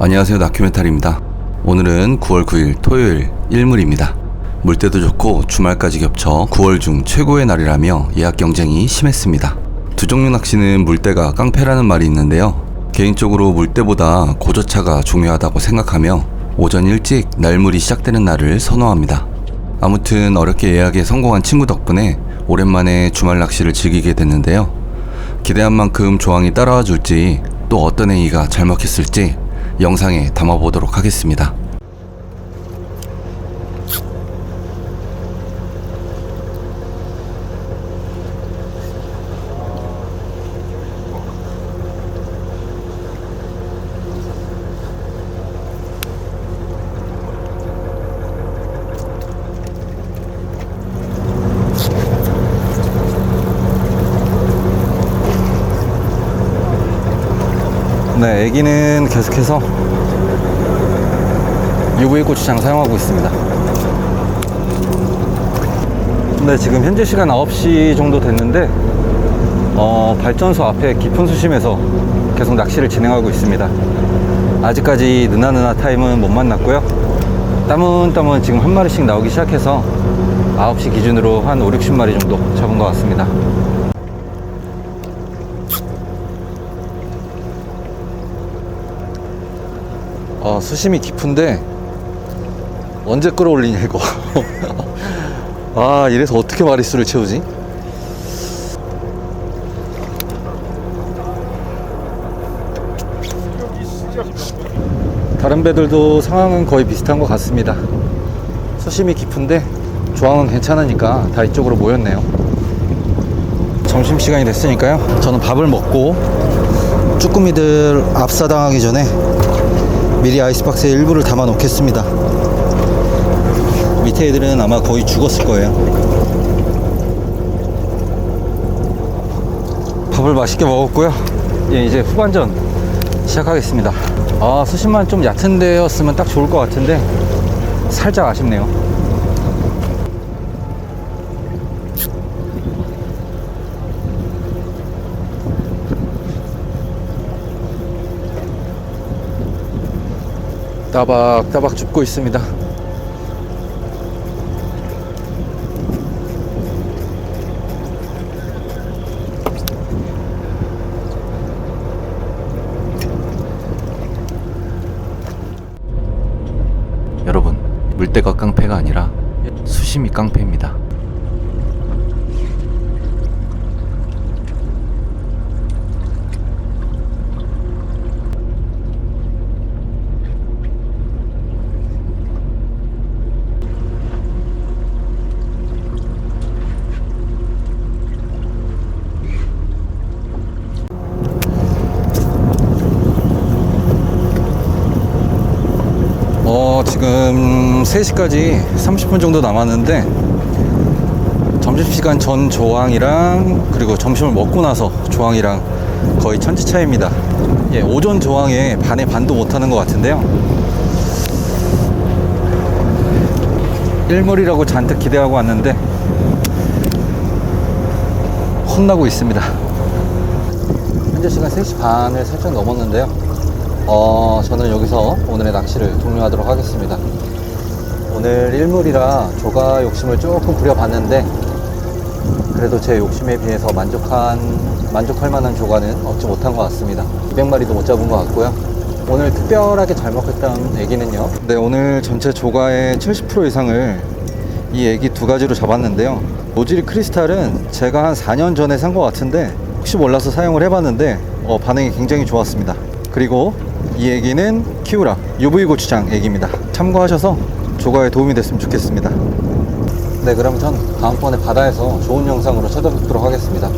안녕하세요. 다큐멘탈입니다. 오늘은 9월 9일 토요일 일물입니다. 물때도 좋고 주말까지 겹쳐 9월 중 최고의 날이라며 예약 경쟁이 심했습니다. 두 종류 낚시는 물때가 깡패라는 말이 있는데요. 개인적으로 물때보다 고저차가 중요하다고 생각하며 오전 일찍 날물이 시작되는 날을 선호합니다. 아무튼 어렵게 예약에 성공한 친구 덕분에 오랜만에 주말 낚시를 즐기게 됐는데요. 기대한 만큼 조항이 따라와 줄지 또 어떤 애기가 잘 먹혔을지 영상에 담아보도록 하겠습니다. 네, 애기는 계속해서 UV 고추장 사용하고 있습니다. 네, 지금 현재 시간 9시 정도 됐는데, 어, 발전소 앞에 깊은 수심에서 계속 낚시를 진행하고 있습니다. 아직까지 느나느나 타임은 못 만났고요. 따문따문 지금 한 마리씩 나오기 시작해서 9시 기준으로 한 5, 60마리 정도 잡은 것 같습니다. 어, 수심이 깊은데 언제 끌어올리냐 이거. 아 이래서 어떻게 마리수를 채우지? 다른 배들도 상황은 거의 비슷한 것 같습니다. 수심이 깊은데 조항은 괜찮으니까 다 이쪽으로 모였네요. 점심시간이 됐으니까요. 저는 밥을 먹고 쭈꾸미들 압사당하기 전에 미리 아이스박스에 일부를 담아 놓겠습니다. 밑에 애들은 아마 거의 죽었을 거예요. 밥을 맛있게 먹었고요. 예, 이제 후반전 시작하겠습니다. 아, 수심만 좀 얕은 데였으면 딱 좋을 것 같은데 살짝 아쉽네요. 따박따박 죽고 있습니다. 여러분, 물때가 깡패가 아니라 수심이 깡패입니다. 지금 3시까지 30분 정도 남았는데 점심시간 전 조항이랑 그리고 점심을 먹고 나서 조항이랑 거의 천지 차이입니다. 예, 오전 조항에 반의 반도 못하는 것 같은데요. 일몰이라고 잔뜩 기대하고 왔는데 혼나고 있습니다. 현재 시간 3시 반을 살짝 넘었는데요. 어, 저는 여기서 오늘의 낚시를 종료하도록 하겠습니다. 오늘 일몰이라 조가 욕심을 조금 부려봤는데, 그래도 제 욕심에 비해서 만족한, 만족할 만한 조가는 얻지 못한 것 같습니다. 200마리도 못 잡은 것 같고요. 오늘 특별하게 잘 먹었던 애기는요. 네, 오늘 전체 조가의 70% 이상을 이 애기 두 가지로 잡았는데요. 노즐 크리스탈은 제가 한 4년 전에 산 것 같은데, 혹시 몰라서 사용을 해봤는데, 어, 반응이 굉장히 좋았습니다. 그리고 이 애기는 키우라 UV 고추장 애기입니다. 참고하셔서 조가에 도움이 됐으면 좋겠습니다. 네, 그럼 전 다음번에 바다에서 좋은 영상으로 찾아뵙도록 하겠습니다.